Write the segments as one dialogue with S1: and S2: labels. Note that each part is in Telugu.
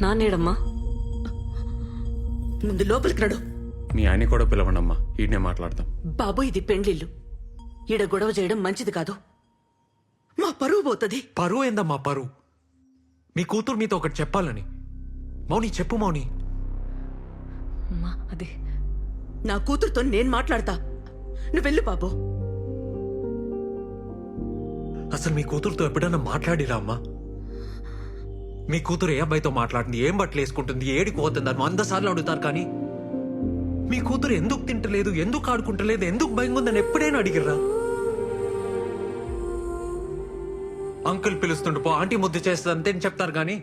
S1: నాన్నేడమ్మా.
S2: ముందు లోపలికి నడు.
S3: మీ ఆయన కూడా పిలవండమ్మా. ఈయనే మాట్లాడతాం
S2: బాబు ఇది పెండ్లిల్లు. ఈడ గొడవ చేయడం మంచిది కాదు. మా పరువు పోతుంది.
S4: పరువు ఏందమ్మా పరువు? మీ కూతురు మీతో ఒకటి చెప్పాలని. మౌని చెప్పు మౌని.
S1: అమ్మా అది
S2: నా కూతురుతో నేను మాట్లాడతా. నువ్వు వెళ్ళు బాబు.
S4: అసలు మీ కూతురుతో ఎప్పుడైనా మాట్లాడిరా అమ్మా? మీ కూతురు ఏ అబ్బాయితో మాట్లాడింది ఏం బట్టలు వేసుకుంటుంది ఏడికి పోతుంది అని వంద సార్లు అడుగుతారు కానీ మీ కూతురు ఎందుకు తింటలేదు ఎందుకు ఆడుకుంటలేదు ఎందుకు భయంగా ఉందని ఎప్పుడైనా అడిగిర్రా? అంకుల్ పిలుస్తుండు పో ఆంటీ ముద్దు చేస్తుంది అంతే అని చెప్తారు కానీ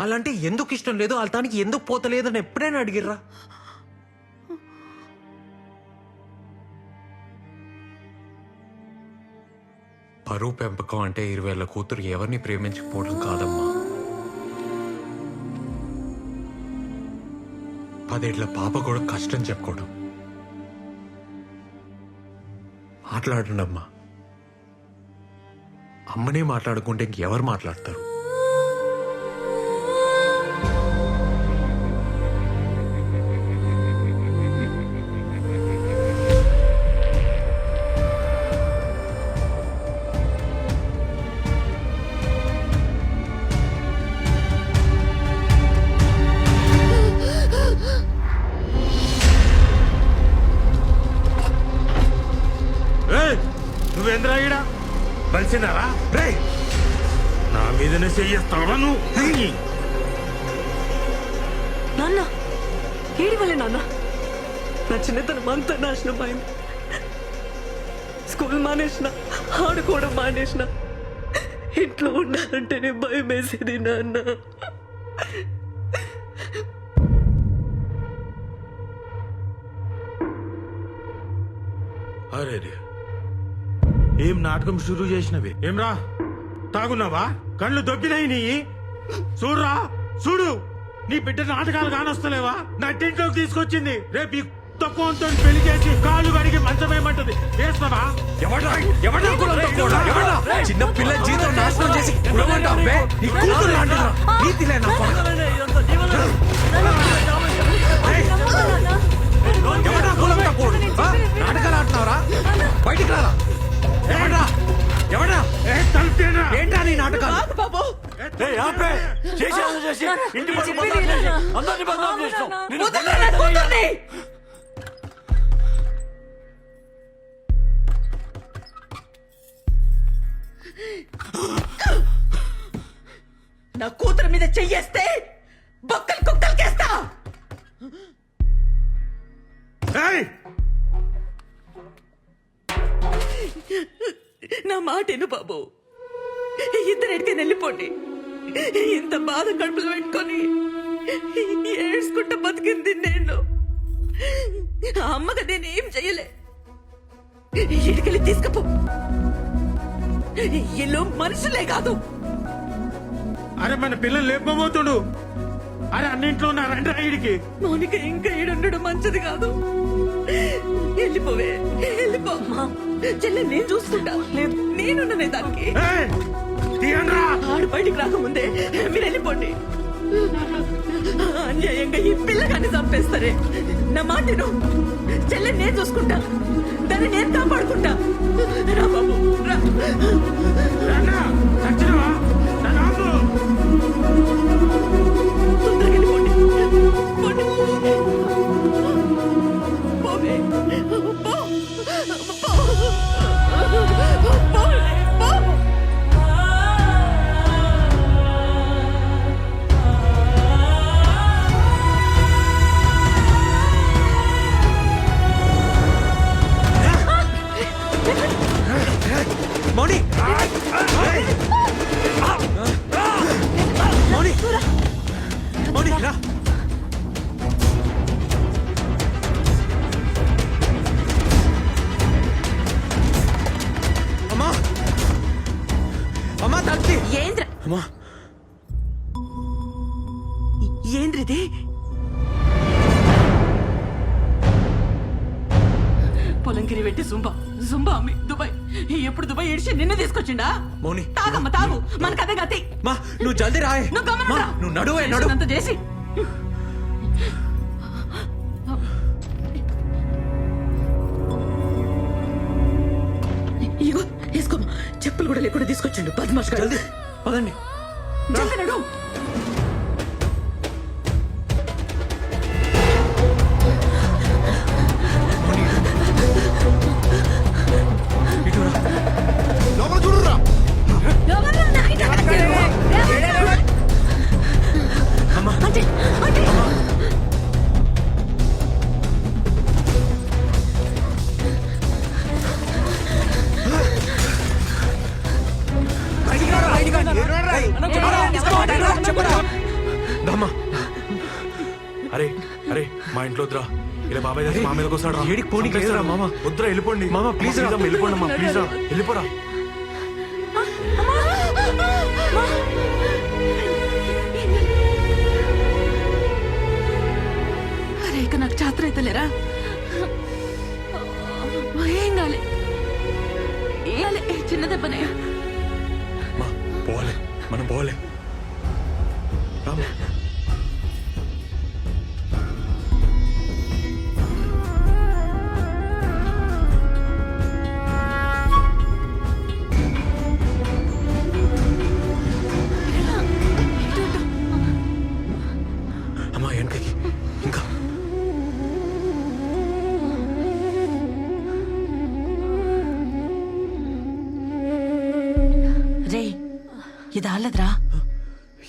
S4: అలాంటి ఎందుకు ఇష్టం లేదు వాళ్ళ తానికి ఎందుకు పోతలేదు అని ఎప్పుడైనా అడిగిర్రా? పరువు పెంపకం అంటే ఇరవేళ్ళ కూతురు ఎవరిని ప్రేమించకపోవడం కాదమ్మా. పదేళ్ళ పాప కూడా కష్టం చెప్పుకోవడం మాట్లాడండి అమ్మా అమ్మనే మాట్లాడుకుంటే ఇంకెవరు మాట్లాడతారు?
S5: నువ్వేంద్రా ఈడ? బలిసినారా
S4: రే
S5: నా మీదనే చెయ్యేస్తావా నువ్వు?
S1: నాన్న ఏడి వల్లే నాన్న? నా చిన్నతనం అంతా నాశనం అయింది. స్కూల్ మానేసిన ఆడుకోవడం మానేసిన. ఇంట్లో ఉండాలంటేనే భయం వేసేది నాన్న.
S5: అరే రే ఏం నాటకం షురూ చేసినవి? ఏమ్రా? తాగున్నావా? కళ్ళు దొబ్బినాయి నీ. చూడురా? చూడు. నీ బిడ్డ నాటకాలు కానొస్తలేవా? నా టింట్లోకి తీసుకొచ్చింది. రేపు తక్కువతో పెళ్ళి చేసి కాళ్ళు కడిగి మంచమేమంటది వేస్తావా?
S4: చిన్న పిల్ల జీతం నాశనం చేసి కులమంటావే? నీ కూతురు లాంటిదా? నీతిలే నా కొడుకు. ఏయ్! ఎవడ్రా? కులమంతా పోడు? ఆ? నాటకాలు ఆడుతున్నావురా? బయటికి రారా? ఏంటా నీ నాటకాలు?
S2: బాబు! నా కూతురు మీద చెయ్యేస్తే బొక్కలు కుక్కలకేస్తా నా మాట విను బాబు. ఇద్దరెడికి వెళ్ళిపోండి ఇంత బాధ కడుపులో పెట్టుకొని ఏడ్చుకుంటా బతికింది నేను. ఆ అమ్మగా నేను ఏం చెయ్యలే ఇటుకెళ్ళి తీసుకపో. ఇల్లు మనుషులే కాదు.
S5: అరే మన పిల్లలు లేపబోతుడు అరే అన్నింట్లో ఉన్నారంటే ఈడికి.
S2: మౌనిక ఇంకా ఈడుండడం మంచిది కాదు. వెళ్ళిపోవే వెళ్ళిపో చెల్లె నేను చూసుకుంటా లేదు. నేనున్ననే దానికి. ఆడు బయటికి రాకముందే మీరు వెళ్ళిపోండి. అన్యాయంగా ఈ పిల్లగాన్ని చంపేస్తారే. నా మాట విను. చెల్లె నేను చూసుకుంటా. దాన్ని నేను కాపాడుకుంటా. రా బాబు రా.
S4: ఏంద్రిది
S2: పొలంగిరి పెట్టి జుంబా. జుంబా అమ్మి దుబాయ్. ఎప్పుడు దుబాయ్ ఏడిచి నిన్ను తీసుకొచ్చిండా?
S4: మౌని.
S2: తాగమ్మ తాగు. మనకు అదే గతి.
S4: మా నువ్వు జల్దీ రాయ్.
S2: నువ్వు గమనం
S4: నువ్వు నడువే నడు.
S2: అంత చేసి.
S1: ఇగో చెప్పులు కూడా లేకుండా తీసుకొచ్చిండు. పది
S4: మనుషులు పదండి.
S2: జల్దీ నడు.
S6: బాబాయ్ మా మీదకి వస్తాడు రా.
S4: ఏడికి పోనీకి లేదురా, మామ.
S6: వద్దురా వెళ్ళిపోండి
S4: మామ, ప్లీజ్ రా.
S6: వెళ్ళిపోండి అమ్మా ప్లీజ్ రా వెళ్ళిపోరా
S2: అరే ఇక నాకు చాత్ర అయితే లేరా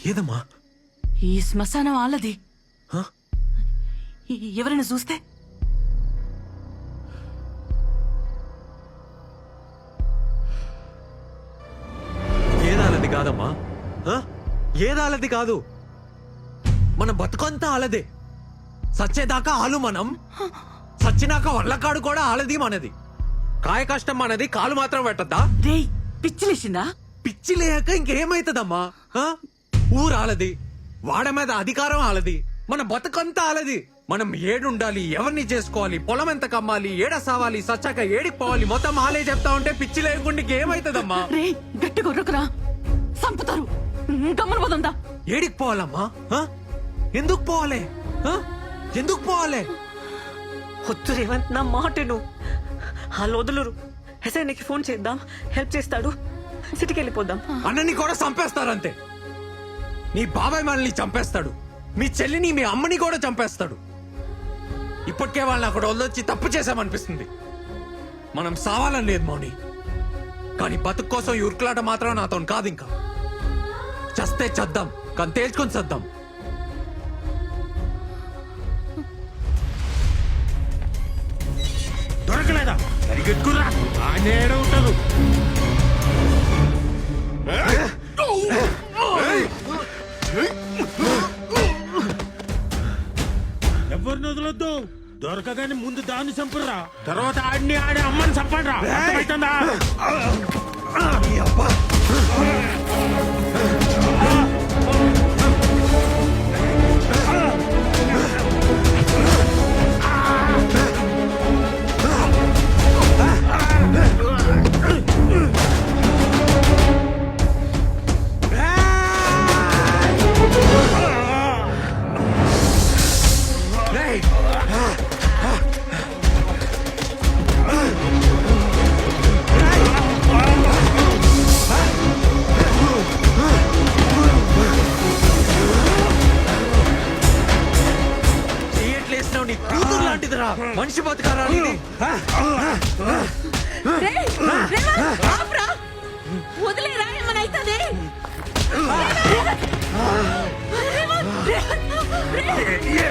S4: ఏదమ్మా?
S2: ఈ శ్మశానం ఆలది ఎవరైనా చూస్తే?
S4: ఏదాలది కాదమ్మా? ఏదాలది కాదు. మన బతుకంతా ఆలదే సచ్చేదాకా ఆలు మనం. సచ్చినాక వల్లకాడు కూడా ఆలది మనది. కాయ కష్టం మనది కాలు మాత్రం పెట్టద్దా
S2: పిచ్చిలేసిందా
S4: పిచ్చి లేక ఇంకేమైతుందమ్మా? ఊరాలది. వాడ మీద అధికారం ఆలది. మన బతుకంతా ఆలది. మనం ఏడుండాలి ఎవరిని చేసుకోవాలి పొలం ఎంత కమ్మాలి ఏడ సావాలి సచ్చాక ఏడికి పోవాలి మొత్తం ఆలే చెప్తా ఉంటే పిచ్చి లేకుండా ఇంకేమైతుందమ్మా
S2: రే గట్టి కొర్రకురా సంపుతారు గమ్మన
S4: ఏడికి పోవాలమ్మా? ఎందుకు పోవాలి? ఎందుకు పోవాలి?
S1: వద్దు రేవంత్ నా మాటను వాళ్ళు వదులురు ఎస్ఐకి ఫోన్ చేద్దాం. హెల్ప్ చేస్తాడు. సిటీకి వెళ్ళిపోదాం.
S4: అన్నని కూడా చంపేస్తారంతే. నీ బాబాయ్ మనల్ని చంపేస్తాడు. మీ చెల్లిని మీ అమ్మని కూడా చంపేస్తాడు. ఇప్పటికే వాళ్ళని అక్కడ వదిలొచ్చి తప్పు చేశామనిపిస్తుంది. మనం సావాలని లేదు మౌని. కానీ బతుకు కోసం ఈ ఉరుకులాట మాత్రం నాతో కాదు ఇంకా. చస్తే చద్దాం కానీ తేల్చుకొని చద్దాం
S5: దొరకలేదా? సరిగెత్తుకురా. ఆయన ఏడ ఉంటారు ఎవరిని వదలొద్దు? దొరకగానే ముందు దాన్ని చంపరా తర్వాత ఆడిని ఆడి అమ్మని చంపడరా. రా అర్థమవుతుందా?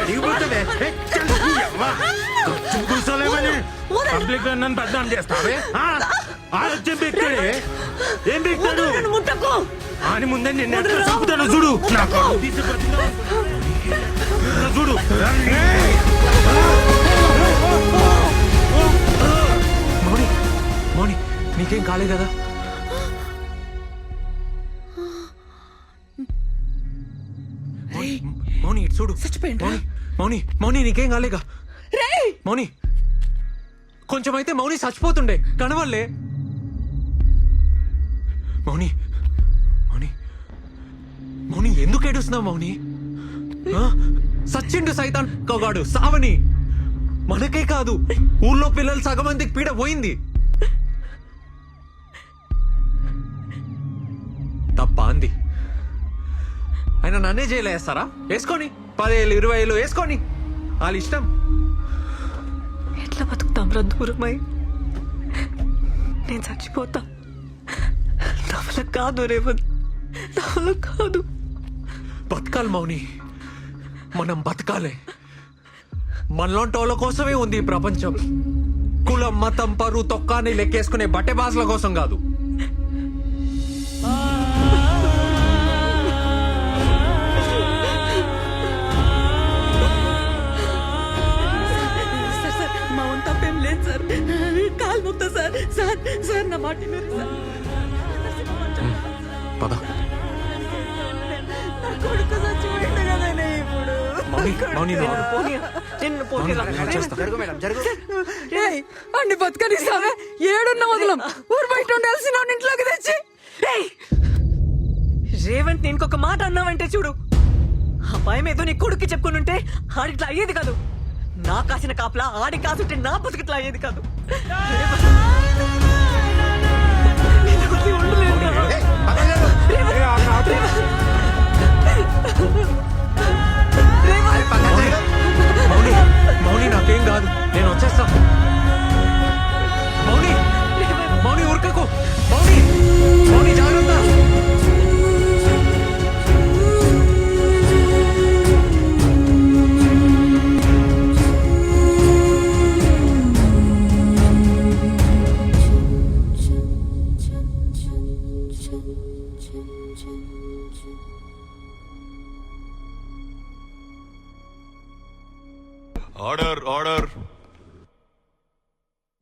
S5: దిగిపోతుంది కూర్చోలేమని పబ్లిక్లో నన్ను బద్నాం చేస్తావే? ఆ? ఆలోచన బిక్తాడే ఏం అని ముందే నిన్ను చంపుతాను చూడు. చూడు
S4: మౌని మౌని నీకేం కాలే కదా?
S1: చచ్చిపోయిండ్రా?
S4: మౌని మౌని మౌని నీకేం కాలేగా మౌని కొంచెం అయితే మౌని చచ్చిపోతుండే కనవల్లే. మౌని మౌని మౌని ఎందుకు ఏడుస్తున్నావు మౌని? ఆ? సచ్చిండు సైతాన్ కగాడు సావని. మనకే కాదు ఊళ్ళో పిల్లలు సగం మందికి పీడ పోయింది. తప్ప అంది. ఆయన నన్నే జైలు వేస్తారా? వేసుకొని. పదేళ్ళు ఇరవై ఏళ్ళు వేసుకొని. వాళ్ళ ఇష్టం.
S2: ఎట్లా బతుకుతాం దూరమై? నేను చచ్చిపోతా. నా వల్ల కాదు రేవంత్. నా వల్ల కాదు.
S4: బతకాలి మౌని. మనం బతకాలి. మనలాంటి వాళ్ళ కోసమే ఉంది ఈ ప్రపంచం. కులం మతం పరు తొక్కాని లెక్కేసుకునే బట్టె బాసుల కోసం కాదు.
S2: పోనీ రా.
S4: నేను చేస్తా.
S7: ఏయ్, అన్ని బతకనిస్తావే ఏడున్న వదలం ఊరు బయట ఉండాల్సిన వాడిని ఇంట్లోకి తెచ్చి
S2: ఏయ్! రేవంత్ నేను ఇంకొక మాట అన్నావంటే చూడు ఆ భయం ఏదో నీ కొడుక్కి చెప్పుకుని ఉంటే ఆడిట్లా అయ్యేది కాదు నా కాసిన కాపలా ఆడి కాసుంటే నా బతుకిట్లా అయ్యేది కాదు రేవంత్! నేను వదిలి ఉండలేను రా. రేవంత్!
S4: మౌని
S8: ఆర్డర్ ఆర్డర్.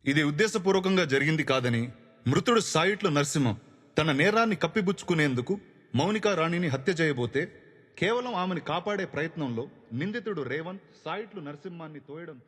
S8: ఇది ఉద్దేశపూర్వకంగా జరిగింది కాదని మృతుడు సాయిట్లో నరసింహం తన నేరాన్ని కప్పిపుచ్చుకునేందుకు మౌనికా రాణిని హత్య చేయబోతే కేవలం ఆమెను కాపాడే ప్రయత్నంలో నిందితుడు రేవంత్ సాయిట్లు నరసింహాన్ని తోయడంతో